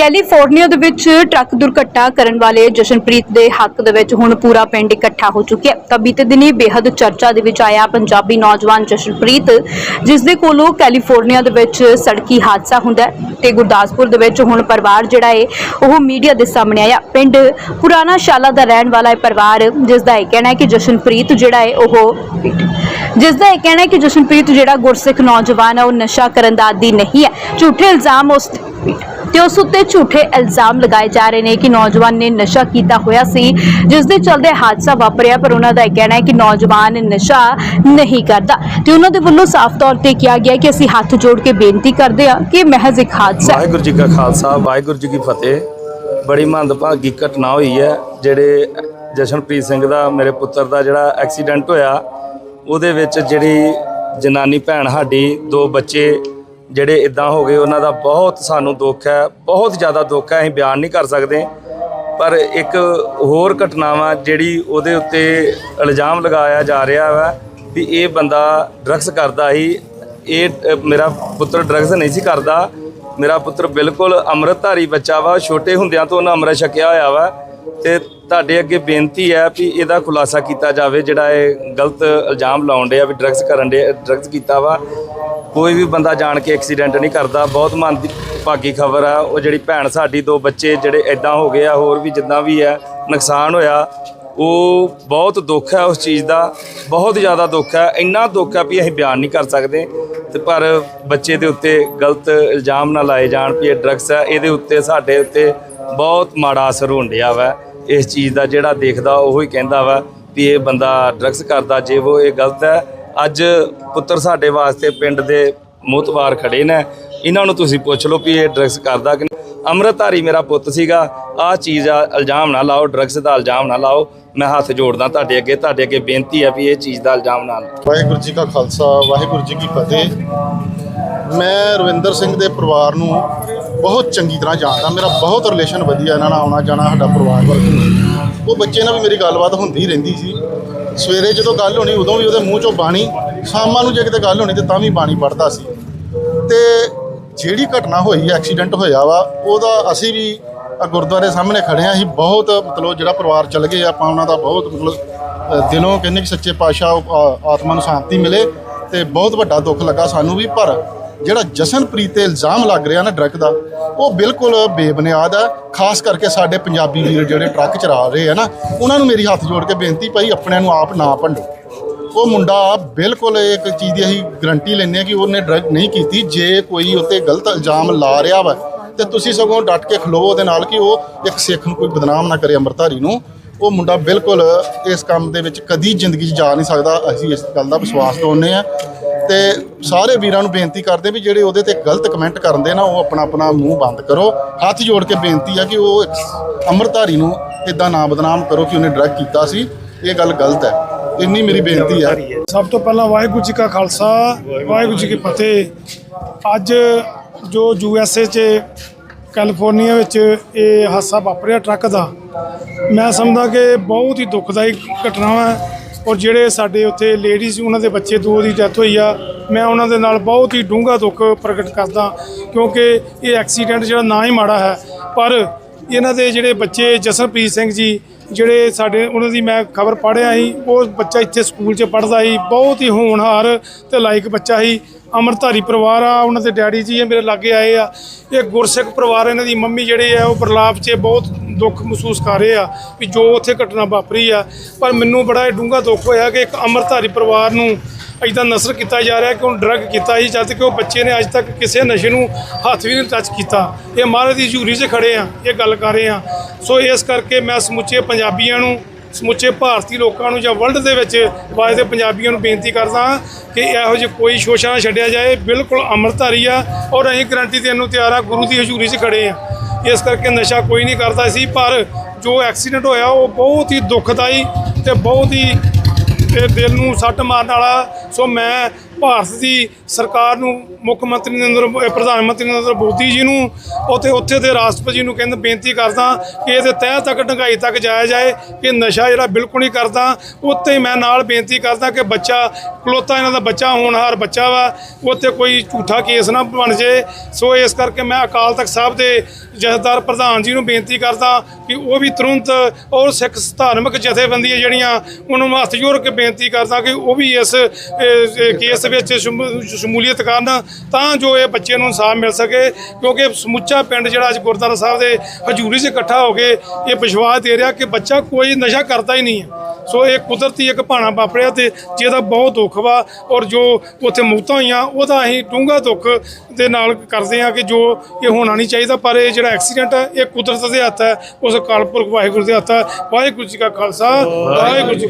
California ਦੇ ਵਿੱਚ truck ਦੁਰਘਟਨਾ ਕਰਨ ਵਾਲੇ ਜਸ਼ਨਪ੍ਰੀਤ ਦੇ ਹੱਕ ਦੇ ਵਿੱਚ ਹੁਣ ਪੂਰਾ ਪਿੰਡ ਇਕੱਠਾ ਹੋ ਚੁੱਕਿਆ ਤਾਂ ਬੀਤੇ ਦਿਨੀ ਬੇਹੱਦ ਚਰਚਾ ਦੇ ਵਿੱਚ ਆਇਆ ਪੰਜਾਬੀ ਨੌਜਵਾਨ ਜਸ਼ਨਪ੍ਰੀਤ, ਜਿਸ ਦੇ ਕੋਲੋਂ ਕੈਲੀਫੋਰਨੀਆ ਦੇ ਵਿੱਚ ਸੜਕੀ ਹਾਦਸਾ ਹੁੰਦਾ ਹੈ ਤੇ ਗੁਰਦਾਸਪੁਰ ਦੇ ਵਿੱਚ ਹੁਣ ਪਰਿਵਾਰ ਜਿਹੜਾ ਹੈ, ਉਹ ਮੀਡੀਆ ਦੇ ਸਾਹਮਣੇ ਆਇਆ। ਪਿੰਡ ਪੁਰਾਣਾ ਸ਼ਾਲਾ ਦਾ ਰਹਿਣ ਵਾਲਾ ਇਹ ਪਰਿਵਾਰ, ਜਿਸ ਦਾ ਇਹ ਕਹਿਣਾ ਹੈ ਕਿ ਜਸ਼ਨਪ੍ਰੀਤ ਜਿਹੜਾ ਹੈ, ਉਹ ਜਿਸ ਦਾ ਇਹ ਕਹਿਣਾ ਹੈ ਕਿ ਜਸ਼ਨਪ੍ਰੀਤ ਜਿਹੜਾ ਗੁਰਸਿੱਖ ਨੌਜਵਾਨ ਹੈ, ਉਹ ਨਸ਼ਾ ਕਰਨ ਦਾ ਆਦੀ ਨਹੀਂ ਹੈ। ਝੂਠੇ ਇਲਜ਼ਾਮ ਉਸ ਤੇ ਉਸ ਉੱਤੇ ਝੂਠੇ ਇਲਜ਼ਾਮ ਲਗਾਏ ਜਾ ਰਹੇ ਨੇ ਕਿ ਨੌਜਵਾਨ ਨੇ ਨਸ਼ਾ ਕੀਤਾ ਹੋਇਆ ਸੀ, ਜਿਸ ਦੇ ਚਲਦੇ ਹਾਦਸਾ ਵਾਪਰਿਆ, ਪਰ ਉਹਨਾਂ ਦਾ ਇਹ ਕਹਿਣਾ ਹੈ ਕਿ ਨੌਜਵਾਨ ਨਸ਼ਾ ਨਹੀਂ ਕਰਦਾ। ਤੇ ਉਹਨਾਂ ਦੇ ਵੱਲੋਂ ਸਾਫ਼ ਤੌਰ ਤੇ ਕਿਹਾ ਗਿਆ ਕਿ ਅਸੀਂ ਹੱਥ ਜੋੜ ਕੇ ਬੇਨਤੀ ਕਰਦੇ ਹਾਂ ਕਿ ਮਹਿਜ਼ ਇੱਕ ਹਾਦਸਾ ਹੈ। ਵਾਹਿਗੁਰੂ ਜੀ ਕਾ ਖਾਲਸਾ, ਵਾਹਿਗੁਰੂ ਜੀ ਕੀ ਫਤਿਹ। ਬੜੀ ਮੰਦਭਾਗੀ ਘਟਨਾ ਹੋਈ ਹੈ, ਜਿਹੜੇ ਜਸ਼ਨਪ੍ਰੀਤ ਸਿੰਘ ਦਾ, ਮੇਰੇ ਪੁੱਤਰ ਦਾ ਜਿਹੜਾ ਐਕਸੀਡੈਂਟ ਹੋਇਆ, ਉਹਦੇ ਵਿੱਚ ਜਿਹੜੀ ਜਨਾਨੀ ਭੈਣ ਸਾਡੀ, ਦੋ ਬੱਚੇ ਜਿਹੜੇ ਇਦਾਂ ਹੋ ਗਏ, ਉਹਨਾਂ ਦਾ ਬਹੁਤ ਸਾਨੂੰ ਦੁੱਖ ਹੈ, ਬਹੁਤ ਜ਼ਿਆਦਾ ਦੁੱਖ ਹੈ, ਅਸੀਂ ਬਿਆਨ ਨਹੀਂ ਕਰ ਸਕਦੇ। ਪਰ ਇੱਕ ਹੋਰ ਘਟਨਾ ਵਾ ਜਿਹੜੀ ਉਹਦੇ ਉੱਤੇ ਇਲਜ਼ਾਮ ਲਗਾਇਆ ਜਾ ਰਿਹਾ ਵਾ ਵੀ ਇਹ ਬੰਦਾ ਡਰੱਗਸ ਕਰਦਾ ਸੀ। ਇਹ ਮੇਰਾ ਪੁੱਤਰ ਡਰੱਗਸ ਨਹੀਂ ਸੀ ਕਰਦਾ। ਮੇਰਾ ਪੁੱਤਰ ਬਿਲਕੁਲ ਅੰਮ੍ਰਿਤਧਾਰੀ ਬੱਚਾ ਵਾ, ਛੋਟੇ ਹੁੰਦਿਆਂ ਤੋਂ ਉਹਨਾਂ ਅੰਮ੍ਰਿਤ ਛਕਿਆ ਹੋਇਆ ਵਾ। ਤੇ ਤੁਹਾਡੇ ਅੱਗੇ ਬੇਨਤੀ ਹੈ ਵੀ ਇਹਦਾ ਖੁਲਾਸਾ ਕੀਤਾ ਜਾਵੇ, ਜਿਹੜਾ ਇਹ ਗਲਤ ਇਲਜ਼ਾਮ ਲਾਉਣ ਡਿਆ ਵੀ ਡਰੱਗਸ ਕਰਨ ਦੇ ਡਰੱਗਸ ਕੀਤਾ ਵਾ। ਕੋਈ ਵੀ ਬੰਦਾ ਜਾਣ ਕੇ ਐਕਸੀਡੈਂਟ ਨਹੀਂ ਕਰਦਾ। ਬਹੁਤ ਮਨ ਦੀ ਭਾਗੀ ਖਬਰ ਆ। ਉਹ ਜਿਹੜੀ ਭੈਣ ਸਾਡੀ, ਦੋ ਬੱਚੇ ਜਿਹੜੇ ਐਦਾਂ ਹੋ ਗਏ ਆ, ਹੋਰ ਵੀ ਜਿੱਦਾਂ ਵੀ ਹੈ ਨੁਕਸਾਨ ਹੋਇਆ। ਉਹ ਬਹੁਤ ਦੁੱਖ ਹੈ ਉਸ ਚੀਜ਼ ਦਾ। ਬਹੁਤ ਜ਼ਿਆਦਾ ਦੁੱਖ ਹੈ ਇੰਨਾ ਦੁੱਖ ਹੈ ਵੀ ਅਸੀਂ ਬਿਆਨ ਨਹੀਂ ਕਰ ਸਕਦੇ। ਤੇ ਪਰ ਬੱਚੇ ਦੇ ਉੱਤੇ ਗਲਤ ਇਲਜ਼ਾਮ ਨਾ ਲਾਏ ਜਾਣ ਵੀ ਇਹ ਡਰੱਗਸ ਹੈ ਇਹਦੇ ਉੱਤੇ, ਸਾਡੇ ਉੱਤੇ ਬਹੁਤ ਮਾੜਾ ਅਸਰ ਹੋਣ ਰਿਹਾ ਵਾ। ਇਸ ਚੀਜ਼ ਦਾ ਜਿਹੜਾ ਦੇਖਦਾ, ਉਹ ਹੀ ਕਹਿੰਦਾ ਵਾ ਵੀ ਇਹ ਬੰਦਾ ਡਰੱਗਸ ਕਰਦਾ। ਜੇ ਉਹ ਇਹ ਗਲਤ ਹੈ ਅੱਜ ਪੁੱਤਰ ਸਾਡੇ ਵਾਸਤੇ ਪਿੰਡ ਦੇ ਮੋਤਵਾਰ ਖੜੇ ਨੇ। ਇਹਨਾਂ ਨੂੰ ਤੁਸੀਂ ਪੁੱਛ ਲਓ ਵੀ ਇਹ ਡਰੱਗਸ ਕਰਦਾ ਕਿ ਅੰਮ੍ਰਿਤਧਾਰੀ ਮੇਰਾ ਪੁੱਤ ਸੀਗਾ। ਆਹ ਚੀਜ਼ ਆ, ਇਲਜ਼ਾਮ ਨਾ ਲਾਓ ਡਰੱਗਸ ਦਾ ਇਲਜ਼ਾਮ ਨਾ ਲਾਓ। ਮੈਂ ਹੱਥ ਜੋੜਦਾ ਤੁਹਾਡੇ ਅੱਗੇ। ਤੁਹਾਡੇ ਅੱਗੇ ਬੇਨਤੀ ਹੈ ਵੀ ਇਹ ਚੀਜ਼ ਦਾ ਇਲਜ਼ਾਮ ਨਾ ਲਾਓ। ਵਾਹਿਗੁਰੂ ਜੀ ਕਾ ਖਾਲਸਾ, ਵਾਹਿਗੁਰੂ ਜੀ ਕੀ ਫਤਿਹ। ਮੈਂ ਰਵਿੰਦਰ ਸਿੰਘ ਦੇ ਪਰਿਵਾਰ ਨੂੰ ਬਹੁਤ ਚੰਗੀ ਤਰ੍ਹਾਂ ਜਾਣਦਾ। ਮੇਰਾ ਬਹੁਤ ਰਿਲੇਸ਼ਨ ਵਧੀਆ ਇਹਨਾਂ ਨਾਲ ਆਉਣਾ ਜਾਣਾ ਸਾਡਾ ਪਰਿਵਾਰ ਵਰਗਾ। ਉਹ ਬੱਚੇ ਨਾਲ ਵੀ ਮੇਰੀ ਗੱਲਬਾਤ ਹੁੰਦੀ ਰਹਿੰਦੀ ਸੀ। ਸਵੇਰੇ ਜਦੋਂ ਗੱਲ ਹੋਣੀ, ਉਦੋਂ ਵੀ ਉਹਦੇ ਮੂੰਹ ਚੋਂ ਬਾਣੀ, ਸ਼ਾਮਾਂ ਨੂੰ ਜੇ ਕਿਤੇ ਗੱਲ ਹੋਣੀ ਤੇ ਤਾਂ ਵੀ ਬਾਣੀ ਪੜਦਾ ਸੀ। ਤੇ ਜਿਹੜੀ ਘਟਨਾ ਹੋਈ, ਐਕਸੀਡੈਂਟ ਹੋਇਆ ਵਾ, ਉਹਦਾ ਅਸੀਂ ਵੀ ਗੁਰਦੁਆਰੇ ਸਾਹਮਣੇ ਖੜੇ ਆ ਅਸੀਂ ਬਹੁਤ ਮਤਲਬ ਜਿਹੜਾ ਪਰਿਵਾਰ ਚੱਲ ਗਏ, ਆਪਾਂ ਉਹਨਾਂ ਦਾ ਬਹੁਤ ਮਤਲਬ ਦਿਲੋਂ ਕਹਿੰਦੇ ਕਿ ਸੱਚੇ ਪਾਤਸ਼ਾਹ ਆਤਮਾ ਨੂੰ ਸ਼ਾਂਤੀ ਮਿਲੇ ਤੇ ਬਹੁਤ ਵੱਡਾ ਦੁੱਖ ਲੱਗਾ ਸਾਨੂੰ ਵੀ। ਪਰ ਜਿਹੜਾ ਜਸ਼ਨਪ੍ਰੀਤ ਤੇ ਇਲਜ਼ਾਮ ਲੱਗ ਰਿਹਾ ਨਾ ਡਰੱਗ ਦਾ, ਉਹ ਬਿਲਕੁਲ ਬੇਬੁਨਿਆਦ ਹੈ। ਖਾਸ ਕਰਕੇ ਸਾਡੇ ਪੰਜਾਬੀ ਵੀਰ ਜਿਹੜੇ ਟਰੱਕ ਚਲਾ ਰਹੇ ਆ ਨਾ, ਉਹਨਾਂ ਨੂੰ ਮੇਰੀ ਹੱਥ ਜੋੜ ਕੇ ਬੇਨਤੀ ਭਾਈ, ਆਪਣਿਆਂ ਨੂੰ ਆਪ ਨਾ ਭੰਡੋ। ਉਹ ਮੁੰਡਾ ਬਿਲਕੁਲ ਇੱਕ ਚੀਜ਼ ਦੀ ਅਸੀਂ ਗਰੰਟੀ ਲੈਂਦੇ ਹਾਂ ਕਿ ਉਹਨੇ ਡਰੱਗ ਨਹੀਂ ਕੀਤੀ। ਜੇ ਕੋਈ ਉੱਤੇ ਗਲਤ ਇਲਜ਼ਾਮ ਲਾ ਰਿਹਾ ਵਾ, ਤੇ ਤੁਸੀਂ ਸਗੋਂ ਡਟ ਕੇ ਖਲੋਵੋ ਉਹਦੇ ਨਾਲ ਕਿ ਉਹ ਇੱਕ ਸਿੱਖ ਨੂੰ ਕੋਈ ਬਦਨਾਮ ਨਾ ਕਰੇ ਅੰਮ੍ਰਿਤਧਾਰੀ ਨੂੰ। ਉਹ ਮੁੰਡਾ ਬਿਲਕੁਲ ਇਸ ਕੰਮ ਦੇ ਵਿੱਚ ਕਦੀ ਜ਼ਿੰਦਗੀ 'ਚ ਜਾ ਨਹੀਂ ਸਕਦਾ। ਅਸੀਂ ਇਸ ਗੱਲ ਦਾ ਵਿਸ਼ਵਾਸ ਦਵਾਉਂਦੇ ਆ ਤੇ ਸਾਰੇ ਵੀਰਾਂ ਨੂੰ ਬੇਨਤੀ ਕਰਦੇ ਵੀ ਜਿਹੜੇ ਉਹਦੇ ਤੇ ਗਲਤ ਕਮੈਂਟ ਕਰਦੇ ਨਾ, ਉਹ ਆਪਣਾ ਆਪਣਾ ਮੂੰਹ ਬੰਦ ਕਰੋ। ਹੱਥ ਜੋੜ ਕੇ ਬੇਨਤੀ ਆ ਕਿ ਉਹ ਅੰਮ੍ਰਿਤਧਾਰੀ ਨੂੰ ਇਦਾਂ ਨਾ ਬਦਨਾਮ ਕਰੋ ਕਿ ਉਹਨੇ ਡਰੱਗ ਕੀਤਾ ਸੀ। ਇਹ ਗੱਲ ਗਲਤ ਹੈ। ਇੰਨੀ ਮੇਰੀ ਬੇਨਤੀ ਆ। ਸਭ ਤੋਂ ਪਹਿਲਾਂ ਵਾਹਿਗੁਰੂ ਜੀ ਕਾ ਖਾਲਸਾ, ਵਾਹਿਗੁਰੂ ਜੀ ਕੀ ਫਤਿਹ। ਅੱਜ ਜੋ ਯੂ ਐਸ ਏ 'ਚ, ਕੈਲੀਫੋਰਨੀਆ ਵਿੱਚ ਇਹ ਹਾਦਸਾ ਵਾਪਰਿਆ ਟਰੱਕ ਦਾ, ਮੈਂ ਸਮਝਦਾ ਕਿ ਬਹੁਤ ਹੀ ਦੁਖਦਾਈ ਘਟਨਾ ਹੈ। ਔਰ ਜਿਹੜੇ ਸਾਡੇ ਉੱਥੇ ਲੇਡੀਜ਼ ਉਹਨਾਂ ਦੇ ਬੱਚੇ, ਦੋ ਦੀ ਡੈਥ ਹੋਈ ਆ, ਮੈਂ ਉਹਨਾਂ ਦੇ ਨਾਲ ਬਹੁਤ ਹੀ ਡੂੰਘਾ ਦੁੱਖ ਪ੍ਰਗਟ ਕਰਦਾ, ਕਿਉਂਕਿ ਇਹ ਐਕਸੀਡੈਂਟ ਜਿਹੜਾ ਨਾ ਹੀ ਮਾੜਾ ਹੈ। ਪਰ ਇਹਨਾਂ ਦੇ ਜਿਹੜੇ ਬੱਚੇ ਜਸਨਪ੍ਰੀਤ ਸਿੰਘ ਜੀ, ਜਿਹੜੇ ਸਾਡੇ, ਉਹਨਾਂ ਦੀ ਮੈਂ ਖਬਰ ਪੜ੍ਹਿਆ ਸੀ, ਉਹ ਬੱਚਾ ਇੱਥੇ ਸਕੂਲ 'ਚ ਪੜ੍ਹਦਾ ਸੀ, ਬਹੁਤ ਹੀ ਹੋਣਹਾਰ ਤੇ ਲਾਇਕ ਬੱਚਾ ਸੀ। ਅਮਰਧਾਰੀ ਪਰਿਵਾਰ ਆ, ਉਹਨਾਂ ਦੇ ਡੈਡੀ ਜੀ ਆ, ਮੇਰੇ ਲਾਗੇ ਆਏ ਆ। ਇਹ ਗੁਰਸਿੱਖ ਪਰਿਵਾਰ ਇਹਨਾਂ ਦੀ ਮੰਮੀ ਜਿਹੜੇ ਆ, ਉਹ ਬਰਲਾਪ 'ਚ ਬਹੁਤ ਦੁੱਖ ਮਹਿਸੂਸ ਕਰ ਰਹੇ ਆ ਵੀ ਜੋ ਉੱਥੇ ਘਟਨਾ ਵਾਪਰੀ ਆ। ਪਰ ਮੈਨੂੰ ਬੜਾ ਇਹ ਡੂੰਘਾ ਦੁੱਖ ਹੋਇਆ ਕਿ ਇੱਕ ਅਮਰਧਾਰੀ ਪਰਿਵਾਰ ਨੂੰ ਇਦਾਂ ਨਸਰ ਕੀਤਾ ਜਾ ਰਿਹਾ ਕਿ ਉਹਨੂੰ ਡਰੱਗ ਕੀਤਾ ਸੀ, ਜਦ ਕਿ ਉਹ ਬੱਚੇ ਨੇ ਅੱਜ ਤੱਕ ਕਿਸੇ ਨਸ਼ੇ ਨੂੰ ਹੱਥ ਵੀ ਨਹੀਂ ਟੱਚ ਕੀਤਾ। ਇਹ ਮਹਾਰਾਜ ਦੀ ਝੂਰੀ 'ਚ ਖੜੇ ਆ, ਇਹ ਗੱਲ ਕਰ ਰਹੇ ਆ। ਸੋ ਇਸ ਕਰਕੇ ਮੈਂ ਸਮੁੱਚੇ ਪੰਜਾਬੀਆਂ ਨੂੰ ਸਮੁੱਚੇ ਭਾਰਤੀ ਲੋਕਾਂ ਨੂੰ ਜਾਂ ਵਰਲਡ ਦੇ ਵਿੱਚ ਵਾਜਦੇ ਪੰਜਾਬੀਆਂ ਨੂੰ ਬੇਨਤੀ ਕਰਦਾ ਕਿ ਇਹੋ ਜਿਹੇ ਕੋਈ ਸ਼ੋਸ਼ਾ ਨਾ ਛੱਡਿਆ ਜਾਏ। ਬਿਲਕੁਲ ਅੰਮ੍ਰਿਤਧਾਰੀ ਆ ਔਰ ਅਸੀਂ ਗਰੰਟੀ ਦੇਣ ਨੂੰ ਤਿਆਰ ਆ, ਗੁਰੂ ਦੀ ਹਜ਼ੂਰੀ 'ਚ ਖੜੇ ਆ। ਇਸ ਕਰਕੇ ਨਸ਼ਾ ਕੋਈ ਨਹੀਂ ਕਰਦਾ ਸੀ, ਪਰ ਜੋ ਐਕਸੀਡੈਂਟ ਹੋਇਆ ਉਹ ਬਹੁਤ ਹੀ ਦੁਖਦਾਈ ਤੇ ਬਹੁਤ ਹੀ ਤੇ ਦਿਲ ਨੂੰ ਸੱਟ ਮਾਰਨ ਵਾਲਾ। ਸੋ ਮੈਂ ਭਾਰਤ ਦੀ ਸਰਕਾਰ ਨੂੰ ਮੁੱਖ ਮੰਤਰੀ ਨਰਿੰਦਰ ਪ੍ਰਧਾਨ ਮੰਤਰੀ ਨਰਿੰਦਰ ਮੋਦੀ ਜੀ ਨੂੰ ਉੱਥੇ ਉੱਥੇ ਦੇ ਰਾਸ਼ਟਰਪਤੀ ਨੂੰ ਕਹਿੰਦਾ, ਬੇਨਤੀ ਕਰਦਾ ਕਿ ਇਹਦੇ ਤਹਿ ਤੱਕ ਢੰਗਾਈ ਤੱਕ ਜਾਇਆ ਜਾਏ, ਕਿ ਨਸ਼ਾ ਜਿਹੜਾ ਬਿਲਕੁਲ ਨਹੀਂ ਕਰਦਾ ਉੱਤੇ ਮੈਂ ਨਾਲ ਬੇਨਤੀ ਕਰਦਾ ਕਿ ਬੱਚਾ ਕਲੋਤਾ ਇਹਨਾਂ ਦਾ ਬੱਚਾ ਹੋਣਹਾਰ ਬੱਚਾ ਵਾ, ਉੱਥੇ ਕੋਈ ਝੂਠਾ ਕੇਸ ਨਾ ਬਣ ਜੇ ਸੋ ਇਸ ਕਰਕੇ ਮੈਂ ਅਕਾਲ ਤਖਤ ਸਾਹਿਬ ਦੇ ਜਥੇਦਾਰ ਪ੍ਰਧਾਨ ਜੀ ਨੂੰ ਬੇਨਤੀ ਕਰਦਾ ਕਿ ਉਹ ਵੀ ਤੁਰੰਤ ਔਰ ਸਿੱਖ ਧਾਰਮਿਕ ਜਥੇਬੰਦੀਆਂ ਜਿਹੜੀਆਂ, ਉਹਨਾਂ ਨੂੰ ਹੱਥ ਜੋੜ ਕੇ ਬੇਨਤੀ ਕਰਦਾ ਕਿ ਉਹ ਵੀ ਇਸ ਕੇਸ ਵਿੱਚ ਸ਼ਮੂ- ਸ਼ਮੂਲੀਅਤ ਕਰਨ ਤਾਂ ਜੋ ਇਹ ਬੱਚੇ ਨੂੰ ਇਨਸਾਫ ਮਿਲ ਸਕੇ ਕਿਉਂਕਿ ਸਮੁੱਚਾ ਪਿੰਡ ਜਿਹੜਾ ਅੱਜ ਗੁਰਦੁਆਰਾ ਸਾਹਿਬ ਦੇ ਹਜ਼ੂਰੀ 'ਚ ਇਕੱਠਾ ਹੋ ਕੇ ਇਹ ਵਿਸ਼ਵਾਸ ਦੇ ਰਿਹਾ ਕਿ ਬੱਚਾ ਕੋਈ ਨਸ਼ਾ ਕਰਦਾ ਹੀ ਨਹੀਂ ਹੈ। ਸੋ ਇਹ ਕੁਦਰਤੀ ਇੱਕ ਭਾਣਾ ਵਾਪਰਿਆ ਤੇ ਜਿਹਦਾ ਬਹੁਤ ਦੁੱਖ ਵਾ ਔਰ ਜੋ ਉੱਥੇ ਮੌਤਾਂ ਹੋਈਆਂ ਉਹਦਾ ਅਸੀਂ ਡੂੰਘਾ ਦੁੱਖ ਦੇ ਨਾਲ ਕਰਦੇ ਹਾਂ ਕਿ ਜੋ ਇਹ ਹੋਣਾ ਨਹੀਂ ਚਾਹੀਦਾ ਪਰ ਇਹ ਜਿਹੜਾ ਐਕਸੀਡੈਂਟ ਹੈ ਇਹ ਕੁਦਰਤ ਦੇ ਹੱਥ ਹੈ। ਉਸ ਅਕਾਲ ਪੁਰਖ ਵਾਹਿਗੁਰੂ ਦੇ ਹੱਥ ਹੈ। ਵਾਹਿਗੁਰੂ ਜੀ ਕਾ ਖਾਲਸਾ ਵਾਹਿਗੁਰੂ ਜੀ